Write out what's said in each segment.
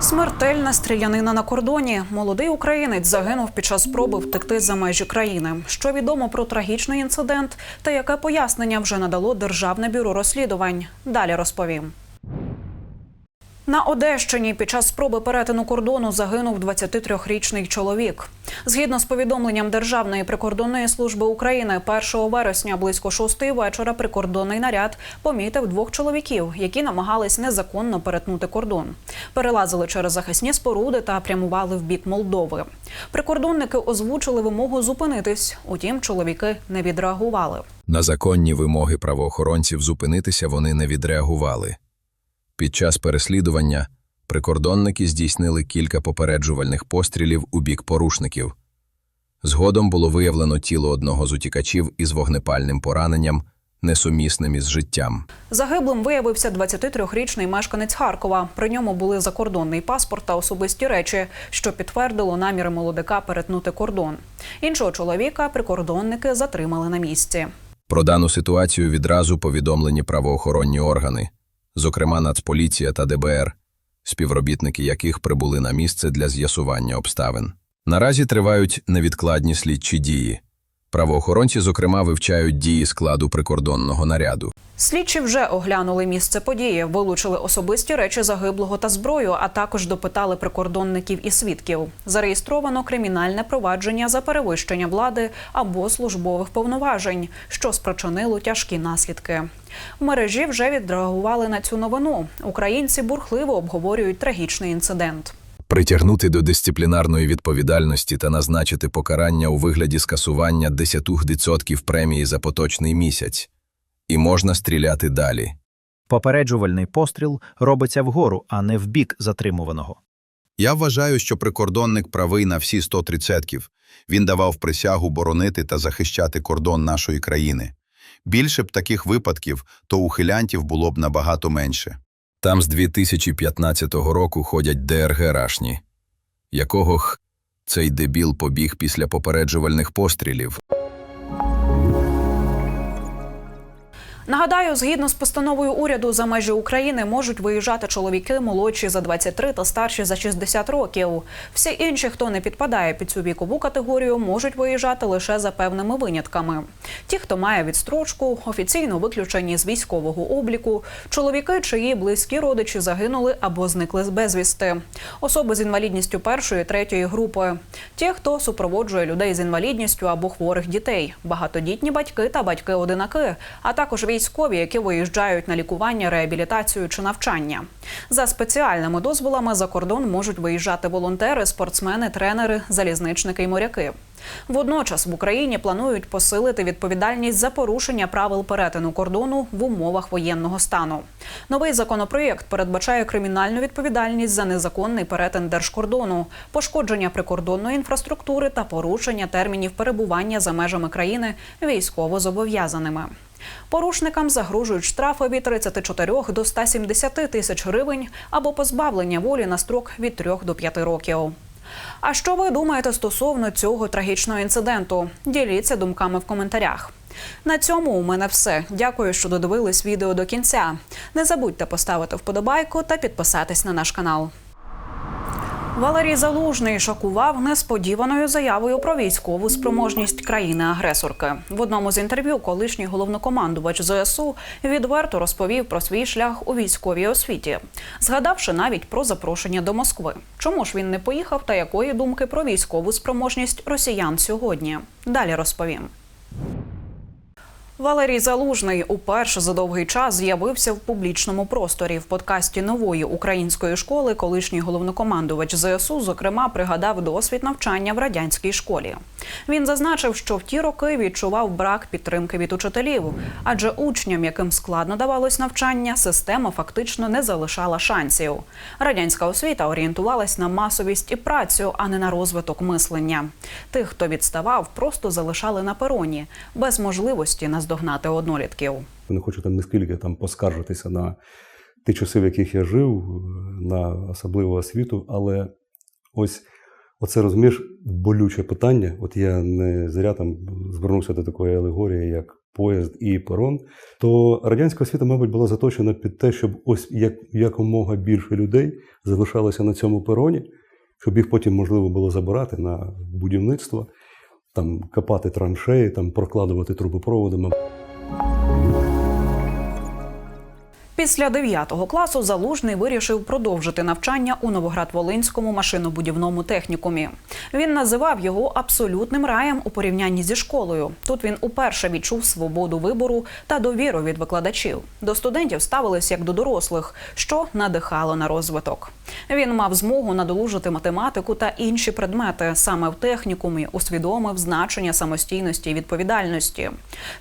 Смертельна стрілянина на кордоні. Молодий українець загинув під час спроби втекти за межі країни. Що відомо про трагічний інцидент та яке пояснення вже надало Державне бюро розслідувань? Далі розповім. На Одещині під час спроби перетину кордону загинув 23-річний чоловік. Згідно з повідомленням Державної прикордонної служби України, 1 вересня близько 6 вечора прикордонний наряд помітив двох чоловіків, які намагались незаконно перетнути кордон. Перелазили через захисні споруди та прямували в бік Молдови. Прикордонники озвучили вимогу зупинитись. Утім, чоловіки не відреагували. На законні вимоги правоохоронців зупинитися вони не відреагували. Під час переслідування прикордонники здійснили кілька попереджувальних пострілів у бік порушників. Згодом було виявлено тіло одного з утікачів із вогнепальним пораненням, несумісним із життям. Загиблим виявився 23-річний мешканець Харкова. При ньому були закордонний паспорт та особисті речі, що підтвердило наміри молодика перетнути кордон. Іншого чоловіка прикордонники затримали на місці. Про дану ситуацію відразу повідомлені правоохоронні органи, зокрема Нацполіція та ДБР, співробітники яких прибули на місце для з'ясування обставин. Наразі тривають невідкладні слідчі дії. Правоохоронці, зокрема, вивчають дії складу прикордонного наряду. Слідчі вже оглянули місце події, вилучили особисті речі загиблого та зброю, а також допитали прикордонників і свідків. Зареєстровано кримінальне провадження за перевищення влади або службових повноважень, що спричинило тяжкі наслідки. В мережі вже відреагували на цю новину. Українці бурхливо обговорюють трагічний інцидент. Притягнути до дисциплінарної відповідальності та назначити покарання у вигляді скасування 10% премії за поточний місяць. І можна стріляти далі. Попереджувальний постріл робиться вгору, а не в бік затримуваного. Я вважаю, що прикордонник правий на всі 130%. Він давав присягу боронити та захищати кордон нашої країни. Більше б таких випадків, то ухилянтів було б набагато менше. Там з 2015 року ходять ДРГ-рашні. Якого х цей дебіл побіг після попереджувальних пострілів? Нагадаю, згідно з постановою уряду за межі України можуть виїжджати чоловіки молодші за 23 та старші за 60 років. Всі інші, хто не підпадає під цю вікову категорію, можуть виїжджати лише за певними винятками. Ті, хто має відстрочку, офіційно виключені з військового обліку, чоловіки, чиї близькі родичі загинули або зникли з безвісти, особи з інвалідністю першої третьої групи, ті, хто супроводжує людей з інвалідністю або хворих дітей, багатодітні батьки та батьки-одинаки, а також військові, які виїжджають на лікування, реабілітацію чи навчання. За спеціальними дозволами за кордон можуть виїжджати волонтери, спортсмени, тренери, залізничники і моряки. Водночас в Україні планують посилити відповідальність за порушення правил перетину кордону в умовах воєнного стану. Новий законопроєкт передбачає кримінальну відповідальність за незаконний перетин держкордону, пошкодження прикордонної інфраструктури та порушення термінів перебування за межами країни військовозобов'язаними. Порушникам загрожують штрафи від 34 до 170 тисяч гривень або позбавлення волі на строк від 3 до 5 років. А що ви думаєте стосовно цього трагічного інциденту? Діліться думками в коментарях. На цьому у мене все. Дякую, що додивились відео до кінця. Не забудьте поставити вподобайку та підписатись на наш канал. Валерій Залужний шокував несподіваною заявою про військову спроможність країни-агресорки. В одному з інтерв'ю колишній головнокомандувач ЗСУ відверто розповів про свій шлях у військовій освіті, згадавши навіть про запрошення до Москви. Чому ж він не поїхав та якої думки про військову спроможність росіян сьогодні? Далі розповім. Валерій Залужний уперше за довгий час з'явився в публічному просторі. В подкасті нової української школи колишній головнокомандувач ЗСУ, зокрема, пригадав досвід навчання в радянській школі. Він зазначив, що в ті роки відчував брак підтримки від учителів, адже учням, яким складно давалось навчання, система фактично не залишала шансів. Радянська освіта орієнтувалась на масовість і працю, а не на розвиток мислення. Тих, хто відставав, просто залишали на пероні без можливості наздогнати однолітків. Не хочу там нескільки там поскаржитися на ті часи, в яких я жив, на особливу освіту, але ось оце розумієш болюче питання. От я не зря там звернувся до такої алегорії, як поїзд і перон, то радянська освіта, мабуть, була заточена під те, щоб ось як якомога більше людей залишалося на цьому пероні, щоб їх потім можливо було забирати на будівництво, там копати траншеї, там прокладувати трубопроводами. Після 9 класу Залужний вирішив продовжити навчання у Новоград-Волинському машинобудівному технікумі. Він називав його абсолютним раєм у порівнянні зі школою. Тут він уперше відчув свободу вибору та довіру від викладачів. До студентів ставились як до дорослих, що надихало на розвиток. Він мав змогу надолужити математику та інші предмети. Саме в технікумі усвідомив значення самостійності і відповідальності.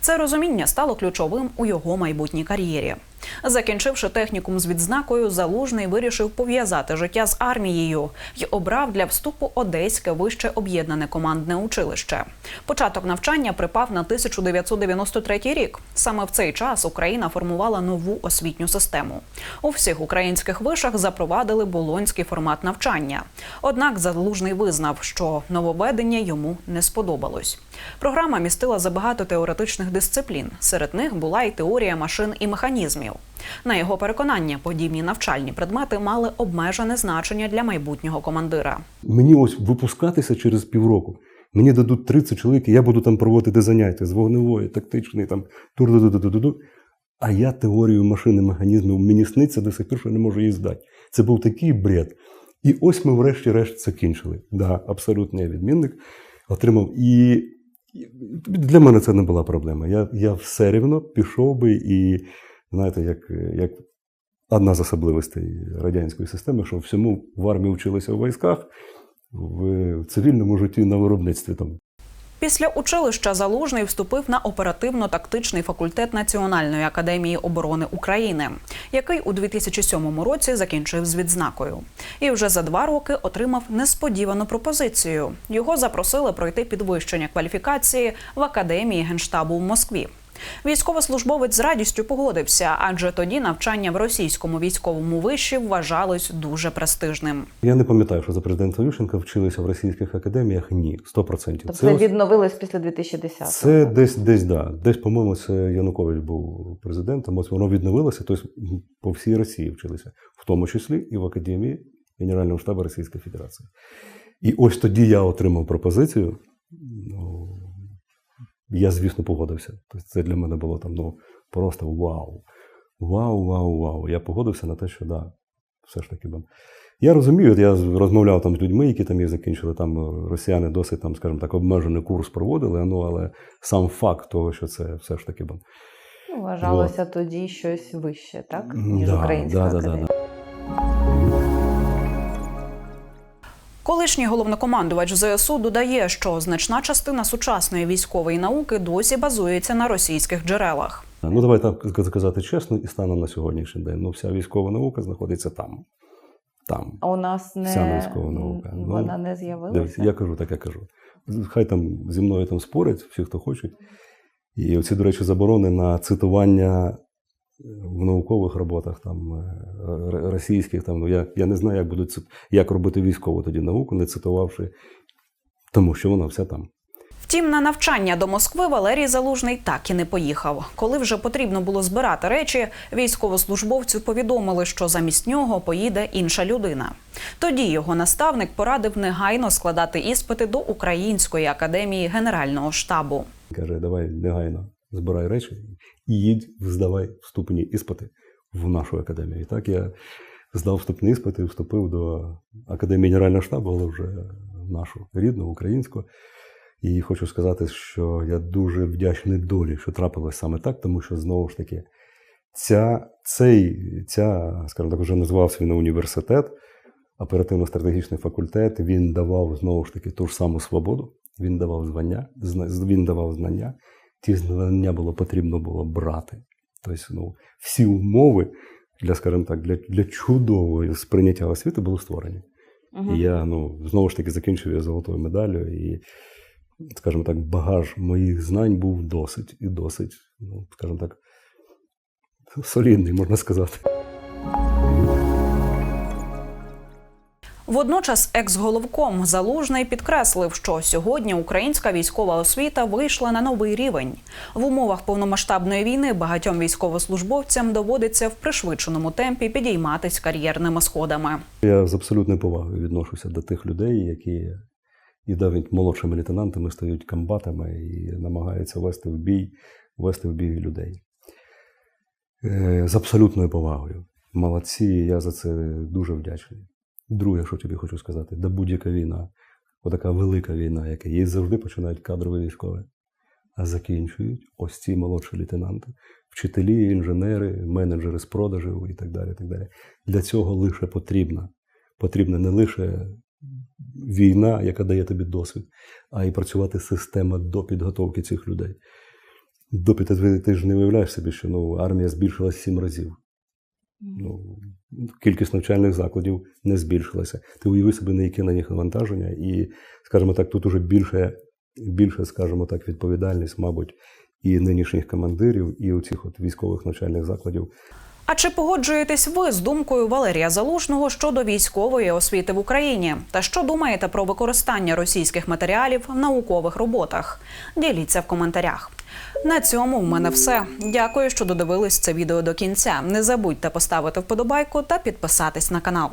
Це розуміння стало ключовим у його майбутній кар'єрі. Закінчивши технікум з відзнакою, залужний вирішив пов'язати життя з армією й обрав для вступу Одеське вище об'єднане командне училище. Початок навчання припав на 1993 рік. Саме в цей час Україна формувала нову освітню систему. У всіх українських вишах запровадили болонський формат навчання. Однак залужний визнав, що нововведення йому не сподобалось. Програма містила забагато теоретичних дисциплін. Серед них була й теорія машин і механізмів. На його переконання, подібні навчальні предмети мали обмежене значення для майбутнього командира. Мені ось випускатися через півроку. Мені дадуть 30 чоловік, і я буду там проводити заняття з вогневої, тактичної, там тур-ду-ду-ду-ду-ду. А я теорію машини, механізмів мені сниться до сих пір, що не можу її здати. Це був такий бред. І ось ми, врешті-решт, закінчили. Да, абсолютно я відмінник отримав. І для мене це не була проблема. Я, я все рівно пішов би і, знаєте, як, як одна з особливостей радянської системи, що всьому в армії вчилися в військах, в цивільному житті на виробництві там. Після училища Залужний вступив на оперативно-тактичний факультет Національної академії оборони України, який у 2007 році закінчив з відзнакою. І вже за два роки отримав несподівану пропозицію. Його запросили пройти підвищення кваліфікації в академії генштабу в Москві. Військовослужбовець з радістю погодився, адже тоді навчання в російському військовому виші вважалось дуже престижним. Я не пам'ятаю, що за президента Ющенка вчилися в російських академіях. Ні, 100%. Тобто це ось- відновилось після 2010-го? Це десь, десь, да. Десь, по-моєму, це Янукович був президентом. Ось воно відновилося, тобто по всій Росії вчилися, в тому числі і в Академії Генерального штабу Російської Федерації. І ось тоді я отримав пропозицію. Ну, я, звісно, погодився. Тобто це для мене було там ну, просто вау. Вау, вау, вау. Я погодився на те, що да, все ж таки. Я розумію, от я розмовляв там з людьми, які там їх закінчили. Там е, росіяни досить там, скажімо так, обмежений курс проводили, ну, але сам факт того, що це все ж таки. Ну, Вважалося тоді щось вище, так? Ніж Да, Українська да, Колишній головнокомандувач ЗСУ додає, що значна частина сучасної військової науки досі базується на російських джерелах. Ну, давай так сказати чесно, і станом на сьогоднішній день. Ну, вся військова наука знаходиться там. Там. А у нас не Вся військова наука. Ну, вона не з'явилася. я кажу, так я кажу. Хай там зі мною там спорять, всі, хто хочуть. І оці, до речі, заборони на цитування в наукових роботах там е, російських. Там, ну, я, я не знаю, як будуть як робити військову тоді науку, не цитувавши, тому що вона вся там. Втім, на навчання до Москви Валерій Залужний так і не поїхав. Коли вже потрібно було збирати речі, військовослужбовцю повідомили, що замість нього поїде інша людина. Тоді його наставник порадив негайно складати іспити до Української академії Генерального штабу. Каже, давай негайно збирай речі і їдь, здавай вступні іспити в нашу академію. І так я здав вступні іспити, і вступив до Академії Генерального штабу, але вже нашу рідну, українську. І хочу сказати, що я дуже вдячний долі, що трапилось саме так, тому що знову ж таки ця, цей, ця, скажімо так, вже називався він університет, оперативно-стратегічний факультет, він давав знову ж таки ту ж саму свободу, він давав звання, він давав знання. Ті знання було потрібно було брати. Тобто, ну, всі умови для, скажімо так, для, для чудового сприйняття освіти були створені. Мгм. І я ну, знову ж таки закінчив я золотою медаллю, і, скажімо так, багаж моїх знань був досить і досить, ну, скажімо так, солідний, можна сказати. Водночас, екс-головком Залужний підкреслив, що сьогодні українська військова освіта вийшла на новий рівень. В умовах повномасштабної війни багатьом військовослужбовцям доводиться в пришвидшеному темпі підійматись кар'єрними сходами. Я з абсолютною повагою відношуся до тих людей, які і навіть молодшими лейтенантами стають комбатами і намагаються вести в бій, вести в бій людей. Е, З абсолютною повагою. Молодці, я за це дуже вдячний. Друге, що тобі хочу сказати, да будь-яка війна, отака велика війна, яка є, завжди починають кадрові військові, а закінчують ось ці молодші лейтенанти, вчителі, інженери, менеджери з продажів і так далі. І так далі. Для цього лише потрібна. Потрібна не лише війна, яка дає тобі досвід, а й працювати система до підготовки цих людей. До підготовки ти ж не уявляєш собі, що ну, армія збільшилась сім разів. Ну, кількість навчальних закладів не збільшилася. Ти уяви собі, на яке на них навантаження, і, скажімо так, тут уже більше, більше, скажімо так, відповідальність, мабуть, і нинішніх командирів, і оцих от військових навчальних закладів. А чи погоджуєтесь ви з думкою Валерія Залужного щодо військової освіти в Україні? Та що думаєте про використання російських матеріалів в наукових роботах? Діліться в коментарях. На цьому в мене все. Дякую, що додивились це відео до кінця. Не забудьте поставити вподобайку та підписатись на канал.